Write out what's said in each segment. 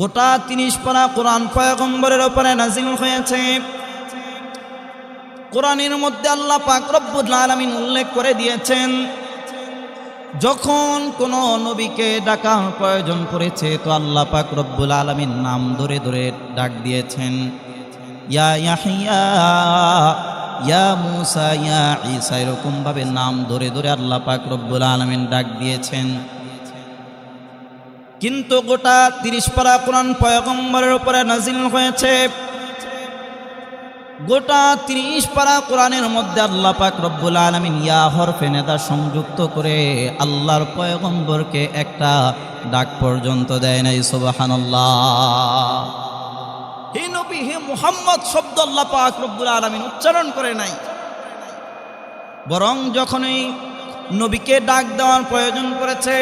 গোটা তিরিশ পারা কোরআন পয়গম্বরের ওপরে নাজিল হয়েছে। কোরআনের মধ্যে আল্লাহ পাক রব্বুল আলামিন উল্লেখ করে দিয়েছেন, যখন কোনো নবীকে ডাকা প্রয়োজন পড়েছে, তো আল্লাহ পাক রব্বুল আলামিন নাম ধরে ধরে ডাক দিয়েছেন। ইয়া ইয়াহিয়া, ইয়া মুসা, ইয়া ঈসা এরকম ভাবে নাম ধরে ধরে আল্লাহ পাক রব্বুল আলামিন ডাক দিয়েছেন। কিন্তু গোটা তিরিশ পারা কোরআন পয়গম্বরের উপরে নাজিল হয়েছে। গোটা তিরিশ পারা কোরআনের মধ্যে আল্লাহ পাক রব্বুল আলমিন ইয়া হরফে সংযুক্ত করে আল্লাহর পয়গম্বরকে একটা ডাক পর্যন্ত দেয় নাই সুবাহান্লাহ হে নবী, হে মুহাম্মদ শব্দ আল্লাহ পাক রব্বুল আলমিন উচ্চারণ করে নাই। বরং যখনই নবীকে ডাক দেওয়ার প্রয়োজন করেছে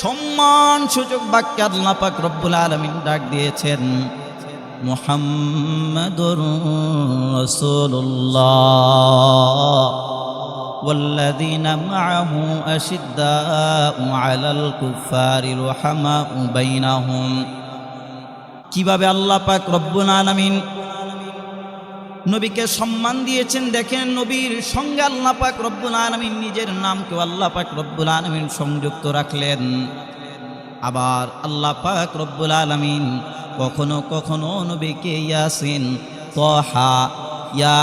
সম্মান সূচক বাক্যে আল্লাহ পাক রব্বুল আলমিন ডাক দিয়েছেন মুহাম্মাদুর রাসূলুল্লাহ والذين معه أشداء على الكفار رحماء بينهم কিভাবে আল্লাহ পাক রব্বুল আলামিন নবীকে সম্মান দিয়েছেন, দেখেন নবীর সঙ্গে আল্লাহ পাক রব্বুল আলমিন, নিজের নামকে আল্লাহ পাক রব্বুল আলমিন সংযুক্ত রাখলেন। আবার আল্লাহ পাক রব্বুল আলমিন কখনো কখনো নবীকে ইয়াসিন ইয়া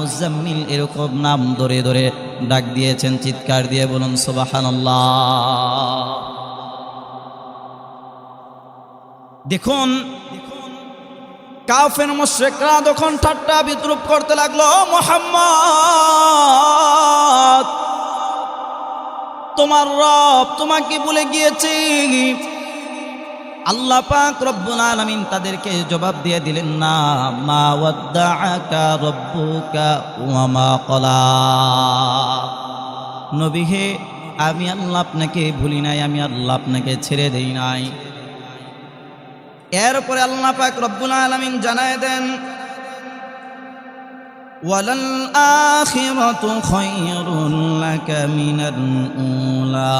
মুজাম্মিল, এরকম নাম ধরে ধরে ডাক দিয়েছেন, চিৎকার দিয়ে বলুন, সুবহানাল্লাহ। দেখুন কাফের মুশরিকরা যখন ঠাট্টা বিদ্রুপ করতে লাগল, মোহাম্মদ, তোমার রব তোমাকে বলে গিয়েছে। আল্লাহ পাক রব্বুল আলামিন তাদেরকে জবাব দিয়ে দিলেন, না, মা ওয়াদ্দাআকা রব্বুকা ওয়া মা ক্বালা নবী হে, আমি আল্লাহ আপনাকে ভুলি নাই, আমি আল্লাহ আপনাকে ছেড়ে দেই নাই। এরপরে আল্লাহ পাক রব্বুল আলামিন জানায় দেন, ওয়ালাল আখিরাতু খায়রুন লাকা মিনাল উলা,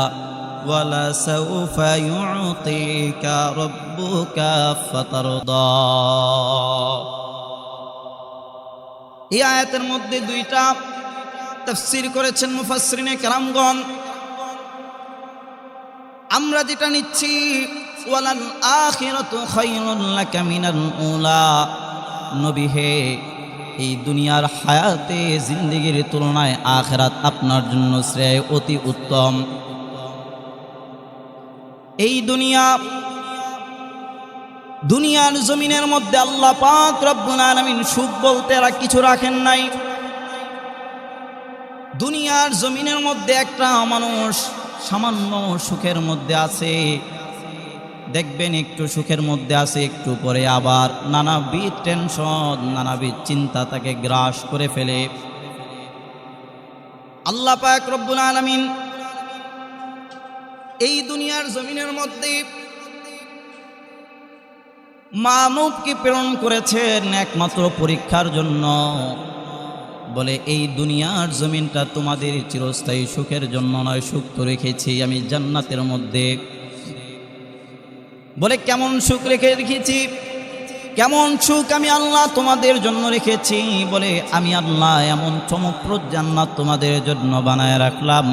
ওয়ালা সাউফা ইউতিকা রাব্বুকা ফাতারদা। এই আয়াতের মধ্যে দুইটা তাফসীর করেছেন মুফাসসিরিনে কেরামগণ। আমরা যেটা নিচ্ছি নবী হে, এই দুনিয়ার হায়াতে জিন্দেগির তুলনায় আখেরাত আপনার জন্য শ্রেয়, অতি উত্তম। এই দুনিয়া, দুনিয়ার জমিনের মধ্যে আল্লাহ পাক রব্বুল আলামিন সুখ বলতে এরা কিছু রাখেন নাই। দুনিয়ার জমিনের মধ্যে একটা মানুষ সামান্য সুখের মধ্যে আছে। দেখবেন একটু সুখের মধ্যে আছে, একটু পরে আবার নানাবিধ টেনশন, নানাবিধ চিন্তা তাকে গ্রাস করে ফেলে। আল্লাহ পাক রব্বুল আলামিন এই দুনিয়ার জমিনের মধ্যে মানবকে প্রেরণ করেছেন একমাত্র পরীক্ষার জন্য। বলে, এই দুনিয়ার জমিনটা তোমাদের চিরস্থায়ী সুখের জন্য নয়, সুখ তো রেখেছি আমি জান্নাতের মধ্যে। বলে, কেমন সুখ রেখে রেখেছি? কেমন সুখ আমি আল্লাহ তোমাদের জন্য রেখেছি? বলে, আমি আল্লাহ এমন চমকপ্রদ জান্নাত তোমাদের জন্য বানায় রাখলাম।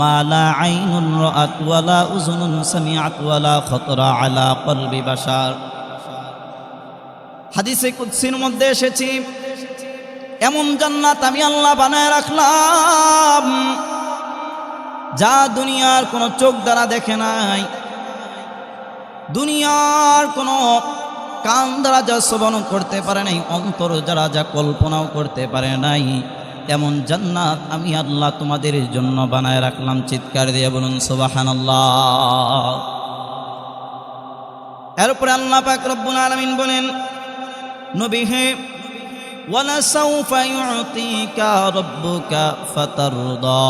মালা আইনুন রাআত ওয়ালা উযুনুন সামিআত খতরা আলা কলবি বাশার। হাদিসে কুদসির মধ্যে এসেছি, এমন জান্নাত আমি আল্লাহ বানায় রাখলাম যা দুনিয়ার কোনো চোখ দ্বারা দেখে নাই। দুনিয়ার কোনো কান দ্বারা যা শোভন করতে পারে নাই, অন্তর যারা যা কল্পনাও করতে পারে নাই, এমন জান্নাত আমি আল্লাহ তোমাদের জন্য বানায় রাখলাম। চিৎকার দিয়ে বলুন সোবাহান আল্লাহ এরপরে আল্লাহ পাক রব্বুল আলমিন বলেন, নবী হে, ওয়ালা সাউফা ইউতিকা রব্বুকা ফাতারদা।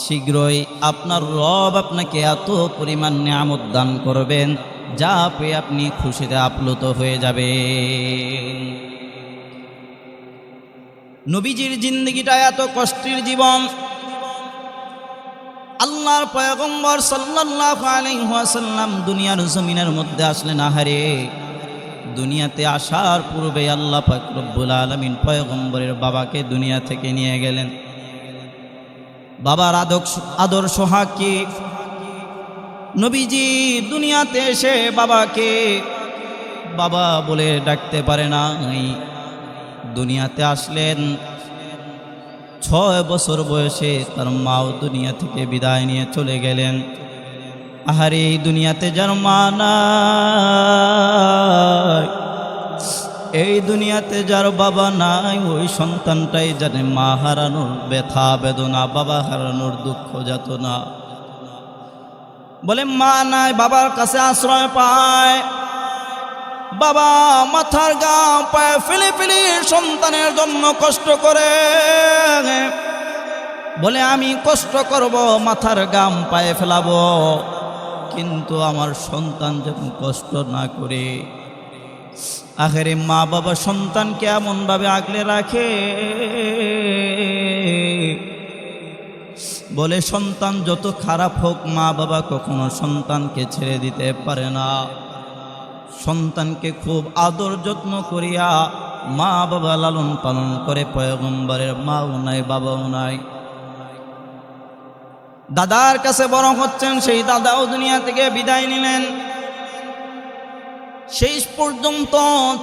শীঘ্রই আপনার রব আপনাকে এত পরিমাণ নিয়ামত দান করবেন, যা পেয়ে আপনি খুশিতে আপ্লুত হয়ে যাবে নবীজির জিন্দগিটা এত কষ্টের জীবন। আল্লাহর পয়গম্বর সাল্লাল্লাহু আলাইহি ওয়াসাল্লাম দুনিয়ার জমিনের মধ্যে আসলেন, আহারে, দুনিয়াতে আসার পূর্বে আল্লাহ পাক রব্বুল আলামিন পয়গম্বরের বাবাকে দুনিয়া থেকে নিয়ে গেলেন। বাবার আদর্শ আদর্শ হাকি। নবীজি দুনিয়াতে এসে বাবাকে, বাবা বলে ডাকতে পারে নাই। দুনিয়াতে আসলেন, ছয় বছর বয়সে তার মাও দুনিয়া থেকে বিদায় নিয়ে চলে গেলেন। আহারে, এই দুনিয়াতে যার মা এই দুনিয়াতে যার বাবা নাই, ওই সন্তানটাই জানে মা হারানোর ব্যথা, বেদনা, বাবা হারানোর দুঃখ, যাতনা। বলে, মা নাই, বাবার কাছে আশ্রয় পায়। বাবা মাথার গাম পায়ে ফেলে ফেলে সন্তানের জন্য কষ্ট করে। বলে, আমি কষ্ট করব, মাথার গাম পায়ে ফেলাবো। কিন্তু আমার সন্তান যেন কষ্ট না করে আখেরে মা বাবা সন্তানকে এমনভাবে আগলে রাখে। বলে, সন্তান যত খারাপ হোক, মা বাবা কখনো সন্তানকে ছেড়ে দিতে পারে না। সন্তানকে খুব আদর যত্ন করিয়া মা বাবা লালন পালন করে, পয়গম্বরের মাও নাই, বাবাও নাই। দাদার কাছে বড় হচ্ছেন সেই দাদাও দুনিয়া থেকে বিদায় নিলেন। শেষ পর্যন্ত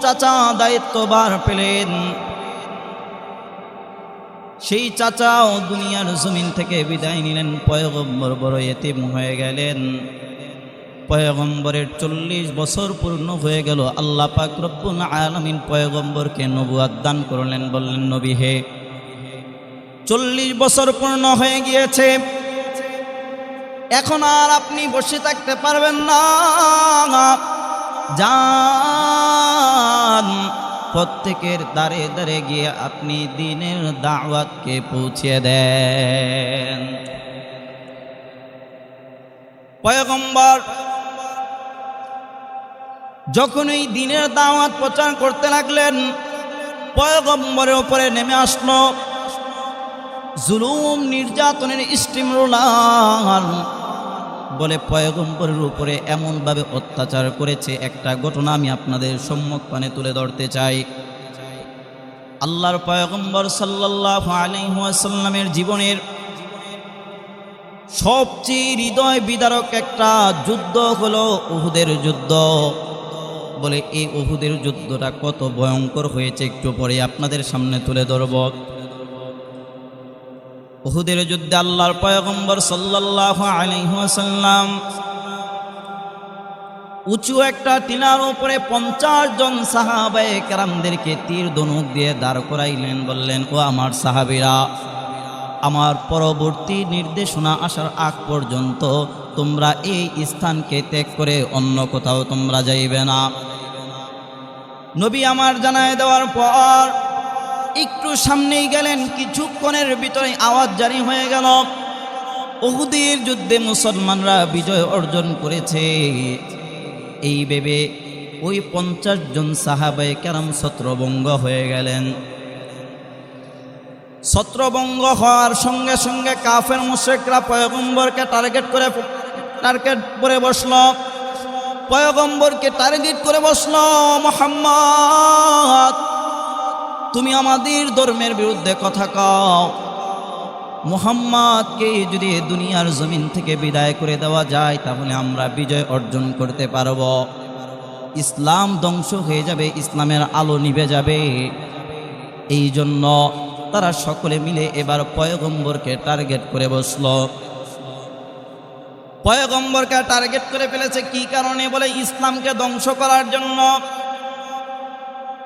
চাচা দায়িত্ববার পেলেন। সেই চাচাও দুনিয়ার জমিন থেকে বিদায় নিলেন। পয়গম্বর বড় এতিম হয়ে গেলেন। পয়গম্বরের চল্লিশ বছর পূর্ণ হয়ে গেল। আল্লাহ পাক রব্বুল আলমিন পয়গম্বরকে নবুয়াদ দান করলেন, বললেন, নবী হে, চল্লিশ বছর পূর্ণ হয়ে গিয়েছে। এখন আর আপনি বসে থাকতে পারবেন না। যান প্রত্যেকের দাঁড়ে দাঁড়ে গিয়ে আপনি দিনের দাওয়াতকে পৌঁছে দেন। পয়গম্বর, যখন এই দিনের দাওয়াত প্রচার করতে লাগলেন, পয়গম্বরের উপরে নেমে আসলো। জুলুম, নির্যাতনের স্টিম রোলার বলে পয়গম্বরের উপরে এমনভাবে অত্যাচার করেছে একটা ঘটনা আমি আপনাদের সম্মুখপানে তুলে ধরতে চাই। আল্লাহর পয়গম্বর সাল্লাহ আলহাসাল্লামের জীবনের সবচেয়ে হৃদয় বিদারক একটা যুদ্ধ হলো উহুদের যুদ্ধ। বলে এই উহুদের যুদ্ধটা কত ভয়ঙ্কর হয়েছে একটু পরে আপনাদের সামনে তুলে ধরব। উহুদের যুদ্ধে আল্লাহর পয়গম্বর সাল্লাহ আলহাসাল্লাম উঁচু একটা টিনার উপরে পঞ্চাশ জন সাহাবায়ে কেরামদেরকে তীর ধনুক দিয়ে দাঁড় করাইলেন, বললেন, ও আমার সাহাবিরা, আমার পরবর্তী নির্দেশনা আসার আগ পর্যন্ত তোমরা এই স্থানকে ত্যাগ করে অন্য কোথাও তোমরা যাইবে না। নবী আমার জানায় দেওয়ার পর একটু সামনেই গেলেন, কিছুক্ষণের ভিতরে আওয়াজ জারি হয়ে গেল। উহুদের যুদ্ধে মুসলমানরা বিজয় অর্জন করেছে। এই ভেবে ওই পঞ্চাশ জন সাহাবায় কেরাম ছত্রভঙ্গ হয়ে গেলেন। ছত্রভঙ্গ হওয়ার সঙ্গে সঙ্গে কাফের মুশেকরা পয়গম্বরকে টার্গেট করে টার্গেট করে বসল। পয়গম্বরকে টার্গেট করে বসল, মোহাম্মদ! তুমি আমাদের ধর্মের বিরুদ্ধে কথা কও। মোহাম্মদকে যদি দুনিয়ার জমিন থেকে বিদায় করে দেওয়া যায়, তাহলে আমরা বিজয় অর্জন করতে পারব। ইসলাম ধ্বংস হয়ে যাবে, ইসলামের আলো নিভে যাবে। এই জন্য তারা সকলে মিলে এবার পয়গম্বরকে টার্গেট করে বসল। পয়গম্বরকে টার্গেট করে ফেলেছে কি কারণে? বলে ইসলামকে ধ্বংস করার জন্য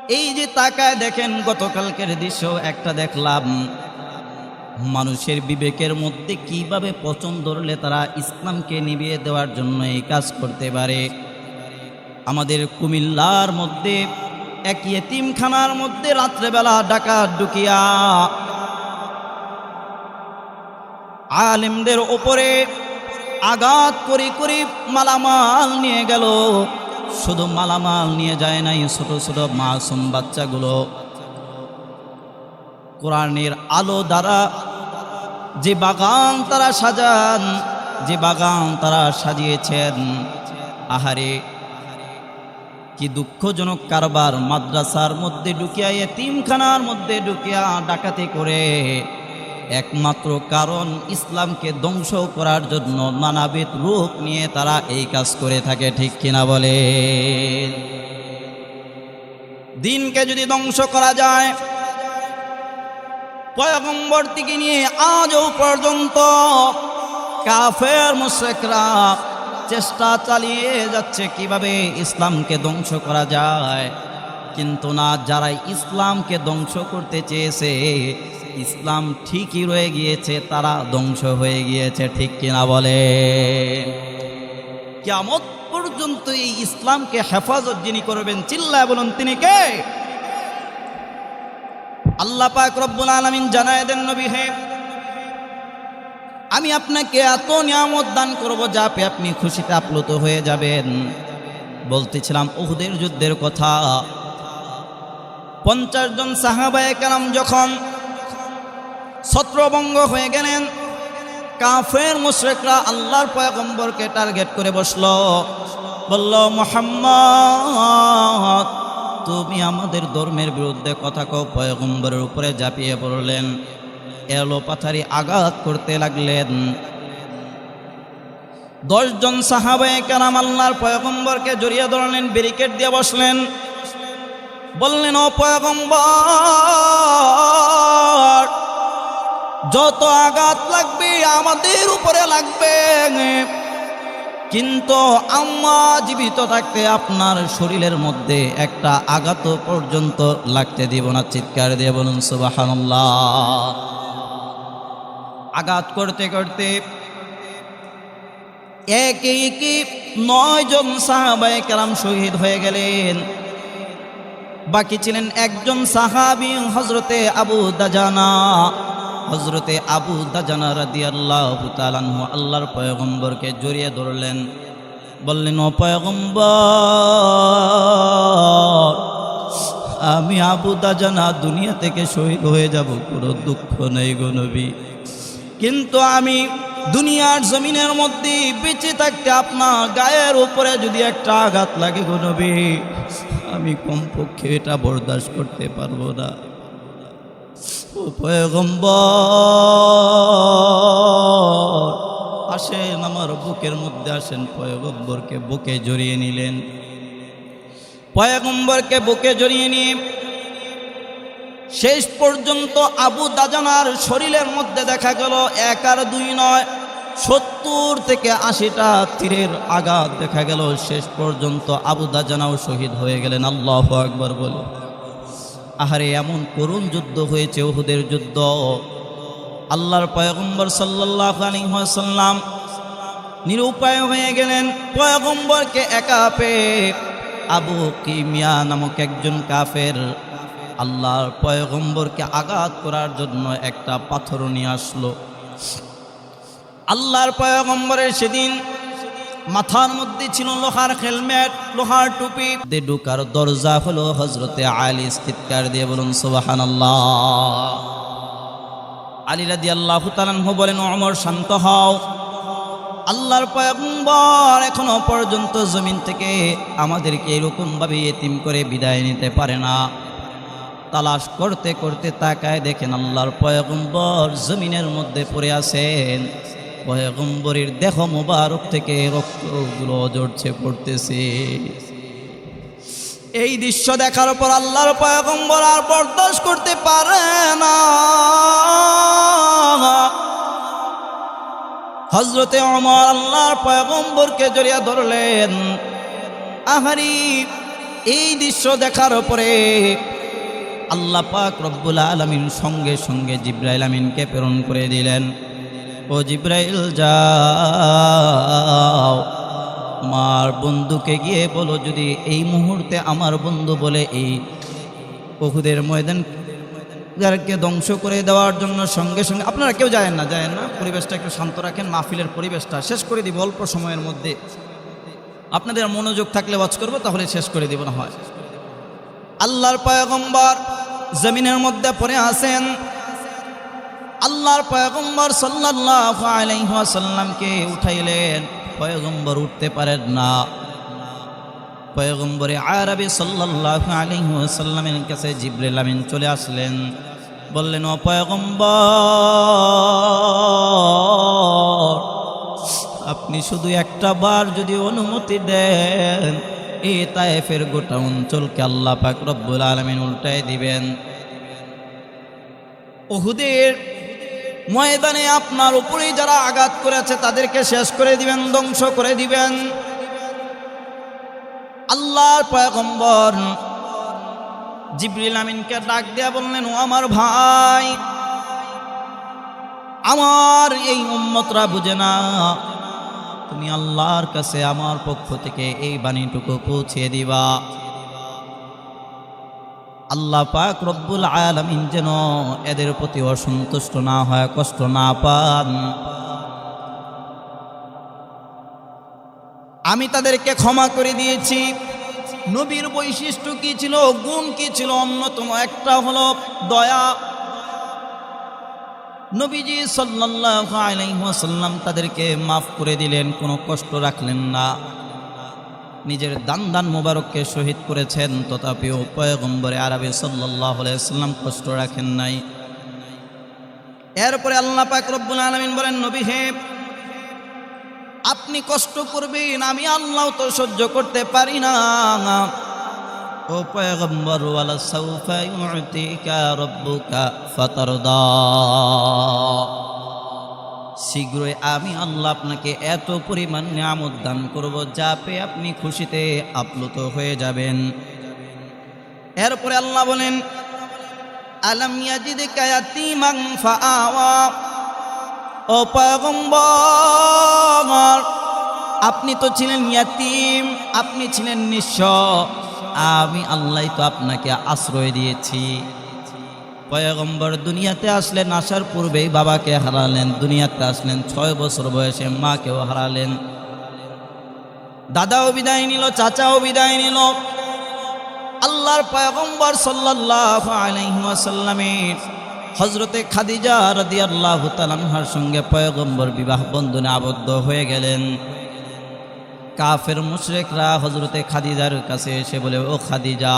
এই যে তাকায় দেখেন, গতকালকের দৃশ্য একটা দেখলাম। মানুষের বিবেকের মধ্যে কীভাবে পছন্দ ধরলে তারা ইসলামকে নিভিয়ে দেওয়ার জন্য এই কাজ করতে পারে? আমাদের কুমিল্লার মধ্যে, এক ইয়েতিমখানার মধ্যে রাত্রেবেলা ডাকা ঢুকিয়া আলেমদের ওপরে আঘাত করে করে মালামাল নিয়ে গেল। শুধু মালামাল নিয়ে যায় নাই, ছোট ছোট মাসুম বাচ্চাগুলো। কোরআনের আলো দ্বারা যে বাগান তারা সাজান, যে বাগান তারা সাজিয়েছেন, আহারে, কি দুঃখজনক কারবার মাদ্রাসার মধ্যে ঢুকিয়া, এতিমখানার মধ্যে ঢুকিয়া ডাকাতি করে। একমাত্র কারণ ইসলামকে ধ্বংস করার জন্য নানাবিধ রূপ নিয়ে তারা এই কাজ করে থাকে, ঠিক কিনা বলে? দিনকে যদি ধ্বংস করা যায়, পয়গম্বর থেকে নিয়ে আজও পর্যন্ত কাফের মুশেকরা চেষ্টা চালিয়ে যাচ্ছে কীভাবে ইসলামকে ধ্বংস করা যায়। কিন্তু না যারা ইসলামকে ধ্বংস করতে চেয়েছে ইসলাম ঠিকই রয়ে গিয়েছে, তারা ধ্বংস হয়ে গিয়েছে, ঠিক কিনা বলে? কেমত পর্যন্ত এই ইসলামকে হেফাজত যিনি করবেন, চিল্লায় বলুন, তিনি কে? আল্লাহ পাক রব্বুল আলামিন জানায় দেন নবী, হে, আমি আপনাকে এত নিয়ামত দান করব যা পেয়ে আপনি খুশিতে আপ্লুত হয়ে যাবেন। বলতেছিলাম, উহুদের যুদ্ধের কথা। পঞ্চাশ জন সাহাবায়ে কালাম যখন ছত্রভঙ্গ হয়ে গেলেন। কাফের মুশরিকরা আল্লাহর পয়গম্বরকে টার্গেট করে বসল। বলল, মোহাম্মদ, তুমি আমাদের ধর্মের বিরুদ্ধে কথা কও, পয়গম্বরের উপরে ঝাঁপিয়ে পড়লেন। এলো পাথারি আঘাত করতে লাগলেন। দশজন সাহাবায়ে কারাম আল্লাহর পয়গম্বরকে জড়িয়ে ধরলেন, ব্যারিকেড দিয়ে বসলেন। বললেন, ও পয়গম্বর যত আঘাত লাগবে আমাদের উপরে লাগবে। কিন্তু আম্মা জীবিত থাকতে আপনার শরীরের মধ্যে একটা আঘাত পর্যন্ত লাগতে দিব না, চিৎকার দিয়ে বলুন সুবাহান্লাহ আঘাত করতে করতে একে একে নয় জন সাহাবাই কালাম শহীদ হয়ে গেলেন। বাকি ছিলেন একজন সাহাবি হজরতে আবু দাজানা। হজরতে আবু দাজানা রাদি আল্লাহ তালানহু আল্লাহর পয়গম্বরকে জড়িয়ে ধরলেন। বললেন, ও পয়গম্বর, আমি আবু দাজানা দুনিয়া থেকে শহীদ হয়ে যাব, কোনো দুঃখ নেই গো নবী। কিন্তু আমি দুনিয়ার জমিনের মধ্যে বেঁচে থাকতে আপনার গায়ের উপরে যদি একটা আঘাত লাগে গো আমি কমপক্ষে এটা বরদাস্ত করতে পারব না। পয়গম্বর। আসেন, আমার বুকের মধ্যে আসেন। পয়গম্বরকে বুকে জড়িয়ে নিলেন। পয়গম্বরকে বুকে জড়িয়ে নিয়ে শেষ পর্যন্ত আবু দাজানার শরীরের মধ্যে দেখা গেল, এক আর দুই নয়, সত্তর থেকে আশিটা তীরের আঘাত দেখা গেল। শেষ পর্যন্ত আবু দাজানাও শহীদ হয়ে গেলেন। আল্লাহ আকবর বলে আহারে, এমন করুণ যুদ্ধ হয়েছে ওহুদের যুদ্ধ। আল্লাহর পয়গম্বর সাল্লাহ আলিহাসাল্লাম নিরুপায় হয়ে গেলেন। পয়গম্বরকে একা পেয়ে আবু কিমিয়া নামক একজন কাফের আল্লাহর পয়গম্বরকে আঘাত করার জন্য একটা পাথর নিয়ে আসলো। আল্লাহর পয়গম্বরের সেদিন মাথার মধ্যে ছিল লোহার হেলমেট, লোহার টুপি। দে ঢুকার দরজা হলো হজরতে আলী চিৎকার দিয়ে বলুন সোবাহান আলী রাদি আল্লাহ তালানহ বলেন অমর শান্ত হও। আল্লাহর পয়গম্বর এখনও পর্যন্ত জমিন থেকে আমাদেরকে এরকমভাবে এতিম করে বিদায় নিতে পারে না। তালাশ করতে করতে তাকায় দেখেন আল্লাহর পয়গম্বর জমিনের মধ্যে পড়ে আছেন। পয়গম্বরের দেহ মোবারক থেকে রক্তগুলো জড়ছে পড়তেছে। এই দৃশ্য দেখার পর আল্লাহর পয়গম্বর আর বরদাস্ত করতে পারে না। হজরতে অমর আল্লাহর পয়গম্বরকে জড়িয়ে ধরলেন। আহারি, এই দৃশ্য দেখার পরে আল্লাহ পাক রব্বুল আলমিন সঙ্গে সঙ্গে জিব্রাইল আমিনকে প্রেরণ করে দিলেন। ও জিব্রাইল যাও। আমার বন্ধুকে গিয়ে বলো, যদি এই মুহূর্তে আমার বন্ধু বলে এই পহুদের ময়দান যারকে ধ্বংস করে দেওয়ার জন্য সঙ্গে সঙ্গে, আপনারা কেউ যায় না যায়েন না। পরিবেশটা একটু শান্ত রাখেন, মাহফিলের পরিবেশটা শেষ করে দিব অল্প সময়ের মধ্যে। আপনাদের মনোযোগ থাকলে ওয়াচ করব, তাহলে শেষ করে দিব না হয়। আল্লাহর পয়গম্বর জমিনের মধ্যে পড়ে আসেন আল্লাহর পয়গম্বর সাল্লাল্লাহু আলাইহি ওয়াসাল্লামকে উঠাইলেন। পয়গম্বর উঠতে পারেন না। পয়গম্বরে আরবি সাল্লাল্লাহু আলাইহি ওয়াসাল্লামের কাছে জিবরিল আমিন চলে আসলেন। বললেন, ও পয়গম্বর, আপনি শুধু একটা বার যদি অনুমতি দেন, এই তায়েফের গোটা অঞ্চলকে আল্লাহ পাক রব্বুল আলমিন উল্টায় দিবেন। ওহুদের ময়দানে আপনার উপরেই যারা আঘাত করেছে, তাদেরকে শেষ করে দিবেন, ধ্বংস করে দিবেন। আল্লাহর পয়গম্বর জিবরিল আমিনকে ডাক দেয়া বললেন, ও আমার ভাই, আমার এই উম্মতরা বুঝে না। তুমি আল্লাহর কাছে আমার পক্ষ থেকে এই বাণীটুকু পৌঁছে দিবা। আল্লাহ পাক রব্বুল আলামিন যেন এদের প্রতি অসন্তুষ্ট না হয়, কষ্ট না পান। আমি তাদেরকে ক্ষমা করে দিয়েছি। নবীর বৈশিষ্ট্য কি ছিল, গুণ কি ছিল, অন্যতম একটা হলো দয়া। নবীজি সাল্লাল্লাহু আলাইহি ওয়াসাল্লাম তাদেরকে মাফ করে দিলেন, কোনো কষ্ট রাখলেন না। নিজের দান দান মুবারককে শহীদ করেছেন, তথাপিও পয়গম্বরে আরবি সাল্লাল্লাহু আলাইহি ওয়াসাল্লাম কষ্ট রাখেন নাই। এরপরে আল্লাহ পাক রব্বুল আলামিন বলেন, নবী হে, আপনি কষ্ট করবেন, আমি আল্লাহ তো সহ্য করতে পারি না। ও পয়গম্বর, ওয়ালা সাউফা ইউতিকা ফাতারদা। শীঘ্রই আমি আল্লাহ আপনাকে এত পরিমাণ নিয়ামত দান করব যা পেয়ে আপনি খুশিতে আপ্লুত হয়ে যাবেন। এরপরে আল্লাহ বলেন, আলম ইয়াজিদকা ইয়াতীমান ফাআওয়া ও পয়গম্বর, আপনি তো ছিলেন ইয়াতিম, আপনি ছিলেন নিঃস্ব। আমি আল্লাহ তো আপনাকে আশ্রয় দিয়েছি। পয়গম্বর দুনিয়াতে আসলেন, আসার পূর্বেই বাবাকে হারালেন। দুনিয়াতে আসলেন, ছয় বছর বয়সে মাকেও হারালেন। দাদাও বিদায় নিল, চাচাও বিদায় নিল। আল্লাহর পয়গম্বর সাল্লাল্লাহু আলাইহি ওয়াসাল্লামের হজরতে খাদিজা রাদিয়াল্লাহু তাআলার সঙ্গে পয়গম্বর বিবাহ বন্ধনে আবদ্ধ হয়ে গেলেন। কাফের মুশরিকরা হজরতে খাদিজার কাছে এসে বলে, ও খাদিজা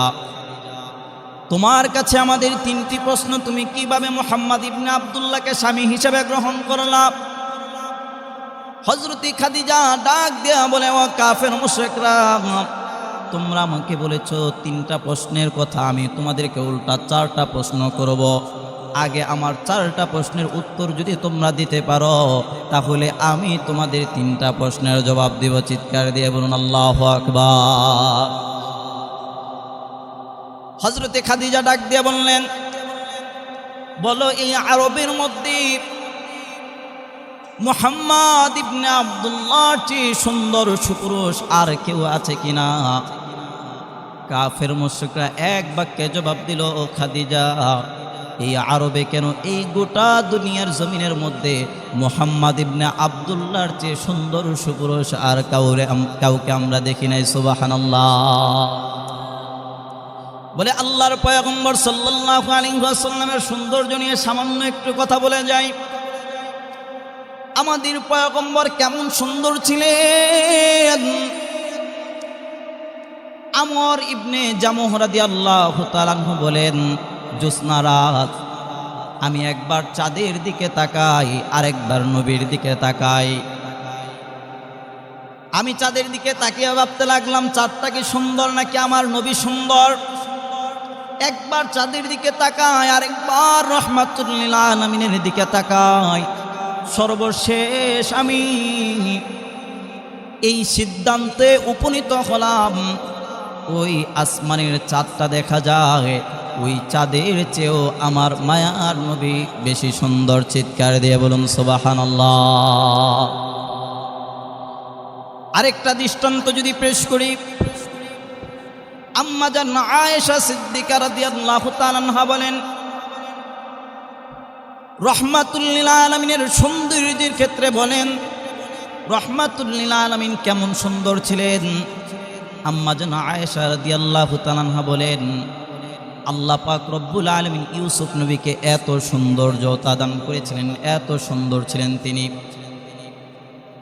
তোমার কাছে আমাদের তিনটি প্রশ্ন, তুমি কীভাবে মোহাম্মদ ইবনে আবদুল্লাহকে স্বামী হিসেবে গ্রহণ করলাম হজরতি খাদিজা ডাক দেয়া বলে, ও কাফের মুশরিকরা, তোমরা আমাকে বলেছ তিনটা প্রশ্নের কথা, আমি তোমাদেরকে উল্টা চারটা প্রশ্ন করব। আগে আমার চারটা প্রশ্নের উত্তর যদি তোমরা দিতে পারো, তাহলে আমি তোমাদের তিনটা প্রশ্নের জবাব দিব। চিৎকার দিয়ে বলুন, আল্লাহ আকবার। হজরতে খাদিজা ডাক দিয়ে বললেন, বলো এই আরবের মধ্যে মোহাম্মদ ইবনে আবদুল্লাহ চেয়ে সুন্দর সুপুরুষ আর কেউ আছে কিনা? কাফের মুশরিকরা এক বাক্যে জবাব দিল, ও খাদিজা, এই আরবে কেন এই গোটা দুনিয়ার জমিনের মধ্যে মোহাম্মদ ইবনে আবদুল্লাহর চেয়ে সুন্দর সুপুরুষ আর কাউরে কাউকে আমরা দেখি নাই? সুবাহানাল্লাহ। বলে আল্লাহর পয়গম্বর সাল্লাল্লাহু আলাইহি ওয়াসাল্লামের সৌন্দর্য নিয়ে সামান্য একটু কথা বলে যাই। আমাদের পয়গম্বর কেমন সুন্দর ছিলেন? আমর ইবনে জামহরাদি আল্লাহ বলেন জ্যোৎস্না রাত আমি একবার চাঁদের দিকে তাকাই, আরেকবার নবীর দিকে তাকাই। আমি চাঁদের দিকে তাকিয়ে ভাবতে লাগলাম, চাঁদটা কি সুন্দর নাকি আমার নবী সুন্দর? একবার চাঁদের দিকে তাকায়, আরেকবার রহমাতুল্লিল আলমিনের দিকে তাকায়। সর্বশেষ আমি এই সিদ্ধান্তে উপনীত হলাম, ওই আসমানের চাঁদটা দেখা যায়। ওই চাঁদের চেয়েও আমার মায়ার নবী বেশি সুন্দর চিৎকার দিয়ে বলুন সোবাহান আরেকটা দৃষ্টান্ত যদি পেশ করি আম্মা জান আয়েশা সিদ্দিকা রাদিয়াল্লাহু তাআলা বলেন রহমাতুল্লিল আলমিনের সৌন্দর্যের ক্ষেত্রে বলেন রহমাতুল্লিল আলমিন কেমন সুন্দর ছিলেন? আম্মা যেন আয়েশা রাদি আল্লাহ বলেন, আল্লাহ পাক রব্বুল আলমিন ইউসুফ নবীকে এত সৌন্দর্য দান করেছিলেন, এত সুন্দর ছিলেন তিনি।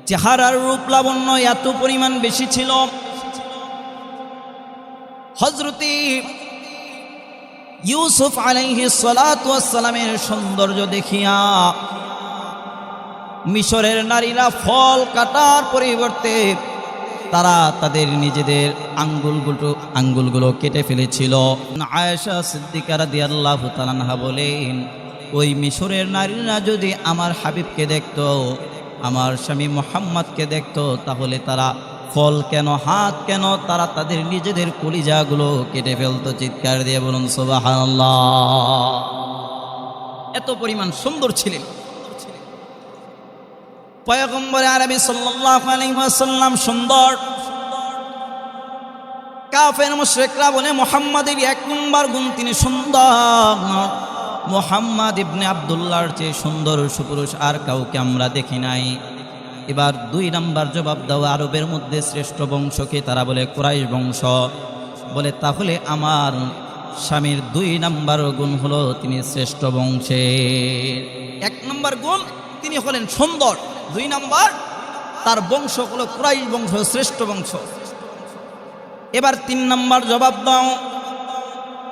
চেহারার রূপ লাবণ্য এত পরিমাণ বেশি ছিল হজরতি ইউসুফ আলাইহি সালামের সৌন্দর্য দেখিয়া মিশরের নারীরা ফল কাটার পরিবর্তে তারা তাদের নিজেদের আঙ্গুলগুলো আঙ্গুলগুলো কেটে ফেলেছিল। আয়েশা সিদ্দিকা রাদিয়াল্লাহু তাআলা বলেন, ওই মিশরের নারীরা যদি আমার হাবিবকে দেখত, আমার স্বামী মোহাম্মদকে দেখত, তাহলে তারা ফল কেন, হাত কেন, তারা তাদের নিজেদের কলিজাগুলো কেটে ফেলতো। চিৎকার দিয়ে বলুন, সুবহানাল্লাহ। এত পরিমাণ সুন্দর ছিলেন। পয়গম্বরে আরবি ওয়াসাল্লাম সুন্দর। কাফের মুশরিকরা বলে, মুহাম্মাদের এক নম্বর গুণ তিনি সুন্দর মোহাম্মদ ইবনে আবদুল্লাহর চেয়ে সুন্দর সুপুরুষ আর কাউকে আমরা দেখি নাই। এবার দুই নাম্বার জবাব দাও, আরবের মধ্যে শ্রেষ্ঠ বংশকে। তারা বলে, কুরাইশ বংশ। বলে, তাহলে আমার স্বামীর দুই নাম্বার গুণ হলো তিনি শ্রেষ্ঠ বংশের এক নম্বর গুণ, তিনি হলেন সুন্দর। দুই নাম্বার, তার বংশ হলো কুরাইশ বংশ শ্রেষ্ঠ বংশ। এবার তিন নাম্বার জবাব দাও,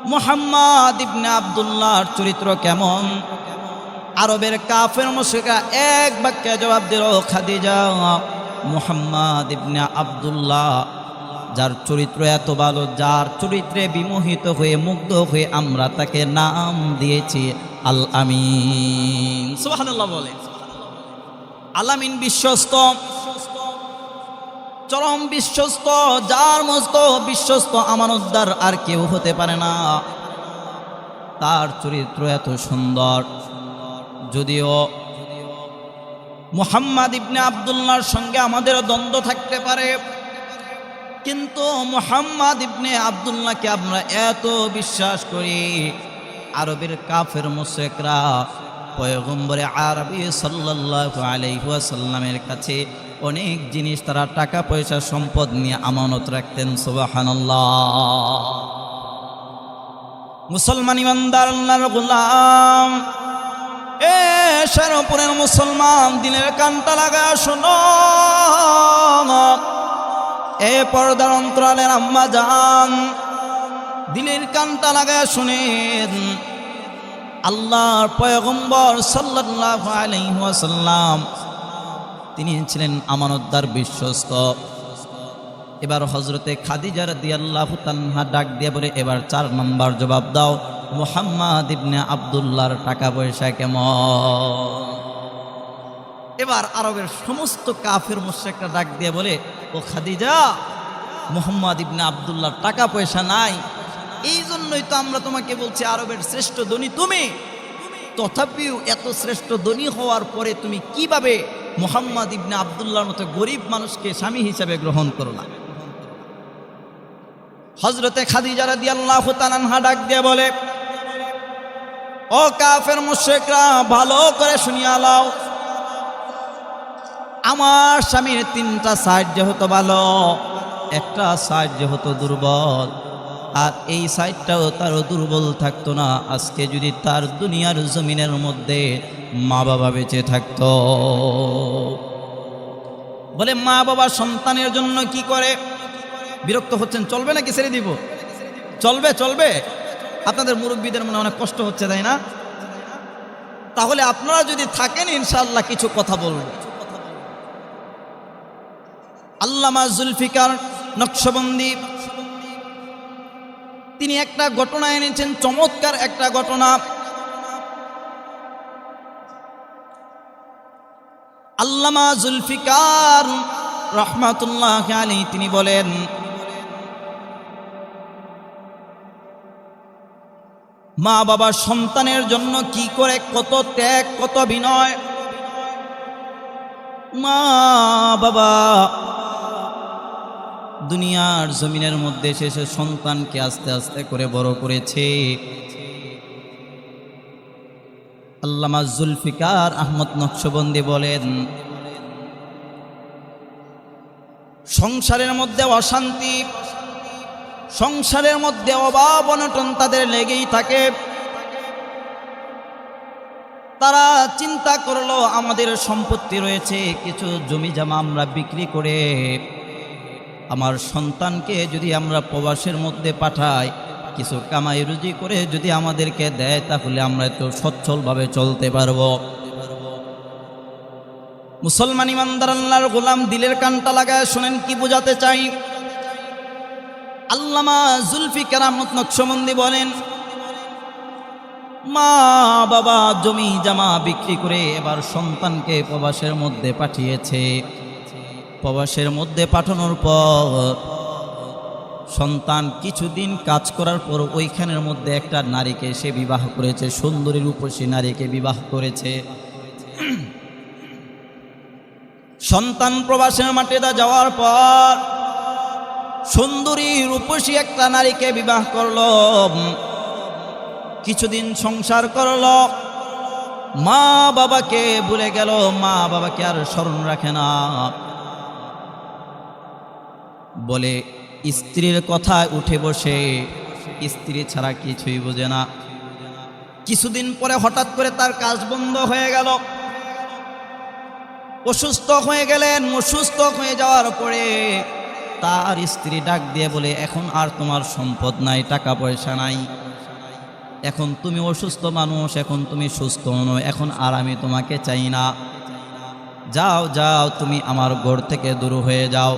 মোহাম্মদ ইবনে আবদুল্লাহর চরিত্র কেমন? আরবের কাফের মুশরিকরা এক বাক্যে জবাব দিল, খাদিজা মোহাম্মদ ইবনে আবদুল্লাহ, যার চরিত্র এত ভালো, যার চরিত্রে বিমোহিত হয়ে, মুগ্ধ হয়ে আমরা তাকে নাম দিয়েছি আল আমিন সুবহানাল্লাহ বলে। আলামিন বিশ্বস্ত, চরম বিশ্বস্ত, যার মস্ত বিশ্বস্ত আমানতদার আর কেউ হতে পারে না। তার চরিত্র এত সুন্দর। যদিও মুহাম্মদ ইবনে আবদুল্লাহর সঙ্গে আমাদের দ্বন্দ্ব থাকতে পারে, কিন্তু মুহাম্মদ ইবনে আবদুল্লাহকে আমরা এত বিশ্বাস করি, আরবের কাফের মুশেকরা পয়গম্বরে আরবি সাল্লাল্লাহু আলাইহি ওয়াসাল্লামের কাছে অনেক জিনিস তারা টাকা, পয়সা, সম্পদ নিয়ে আমানত রাখতেন, সুবহানাল্লাহ। মুসলমান ইমানদার গোলাম? এ সারপুরের মুসলমান দিনের কানটা লাগা শোনো। এ পর্দার অন্তরালের আম্মা যান দিনের কানটা লাগায় শুনেন। আল্লাহর পয়গম্বর সাল্লাল্লাহু আলাইহি তিনি ছিলেন আমানতদার বিশ্বস্ত। এবার হজরতে খাদিজা রাদিয়াল্লাহু তাআলা ডাক দিয়ে বলে, এবার চার নম্বর জবাব দাও। মুহাম্মদ ইবনে আব্দুল্লাহর টাকা পয়সা কেমন? এবার আরবের সমস্ত কাফের মুশরিকরা ডাক দিয়ে বলে, ও খাদিজা, মুহাম্মদ ইবনে আব্দুল্লাহর টাকা পয়সা নাই। এই জন্যই তো আমরা তোমাকে বলছি আরবের শ্রেষ্ঠ ধনী তুমি। তথাপিও এত শ্রেষ্ঠ ধনী হওয়ার পরে তুমি কীভাবে মোহাম্মদ ইবনে আবদুল্লাহর মতো গরিব মানুষকে স্বামী হিসাবে গ্রহণ করো না হজরতে খাদিজারা রাদি আল্লাহ ডাক দিয়ে বলে ও কাফের মুশেকরা ভালো করে শুনিয়া লাও আমার স্বামীর তিনটা সাইড যেহেতু ভালো, একটা সাইড যেহেতু দুর্বল, আর এই সাইডটাও তারও দুর্বল থাকতো না। আজকে যদি তার দুনিয়ার জমিনের মধ্যে মা বাবা বেঁচে থাকতো। বলে মা বাবা সন্তানের জন্য কি করে? বিরক্ত হচ্ছেন, চলবে নাকি ছেড়ে দিব? চলবে চলবে। আপনাদের মুরব্বীদের মনে অনেক কষ্ট হচ্ছে, তাই না? তাহলে আপনারা যদি থাকেন ইনশাল্লাহ কিছু কথা বলব। আল্লামা জুলফিকার নকশবন্দি, তিনি একটা ঘটনা এনেছেন, চমৎকার একটা ঘটনা। আল্লামা জুলফিকার রহমাতুল্লাহ আলী তিনি বলেন মা বাবা সন্তানের জন্য কি করে কত ত্যাগ, কত বিনয়? মা বাবা, দুনিয়ার জমিনের মধ্যে শেষে সন্তানকে আস্তে আস্তে করে বড় করেছে। আল্লামা জুলফিকার আহমদ নকশবন্দি বলেন, সংসারের মধ্যে অশান্তি সংসারের মধ্যে অভাব অনটন তাদের লেগেই থাকে। তারা চিন্তা করল, আমাদের সম্পত্তি রয়েছে, কিছু জমি জমা আমরা বিক্রি করে আমার সন্তানকে যদি আমরা প্রবাসের মধ্যে পাঠাই, কিছু কামাই রুজি করে যদি আমাদেরকে দেয়, তাহলে আমরা একটু সচ্ছলভাবে চলতে পারব। মুসলমান ইমানদার আল্লাহর গোলাম দিলের কানটা লাগায় শোনেন, কি বোঝাতে চাই? আল্লামা জুলফি কেরামত নকশবন্দি বলেন, মা বাবা জমি জামা বিক্রি করে এবার সন্তানকে প্রবাসের মধ্যে পাঠিয়েছে। প্রবাসের মধ্যে পাঠানোর পর সন্তান কিছুদিন কাজ করার পর ওইখানের মধ্যে একটা নারীকে সে বিবাহ করেছে সুন্দরীর উপর সে নারীকে বিবাহ করেছে। সন্তান প্রবাসের মাটিতে যাওয়ার পর সুন্দরী রূপসী একটা নারীকে বিবাহ করল, কিছুদিন সংসার করল। মা বাবাকে ভুলে গেল, মা বাবাকে আর স্মরণ রাখে না। বলে, স্ত্রীর কথায় উঠে বসে, স্ত্রী ছাড়া কিছুই বোঝে না। কিছুদিন পরে হঠাৎ করে তার কাজ বন্ধ হয়ে গেল। অসুস্থ হয়ে গেলেন, অসুস্থ হয়ে যাওয়ার পরে তার স্ত্রী ডাক দিয়ে বলে, এখন আর তোমার সম্পদ নাই, টাকা পয়সা নাই। এখন তুমি অসুস্থ মানুষ, এখন তুমি সুস্থ নও এখন আর আমি তোমাকে চাই না। যাও যাও, তুমি আমার ঘর থেকে দূর হয়ে যাও।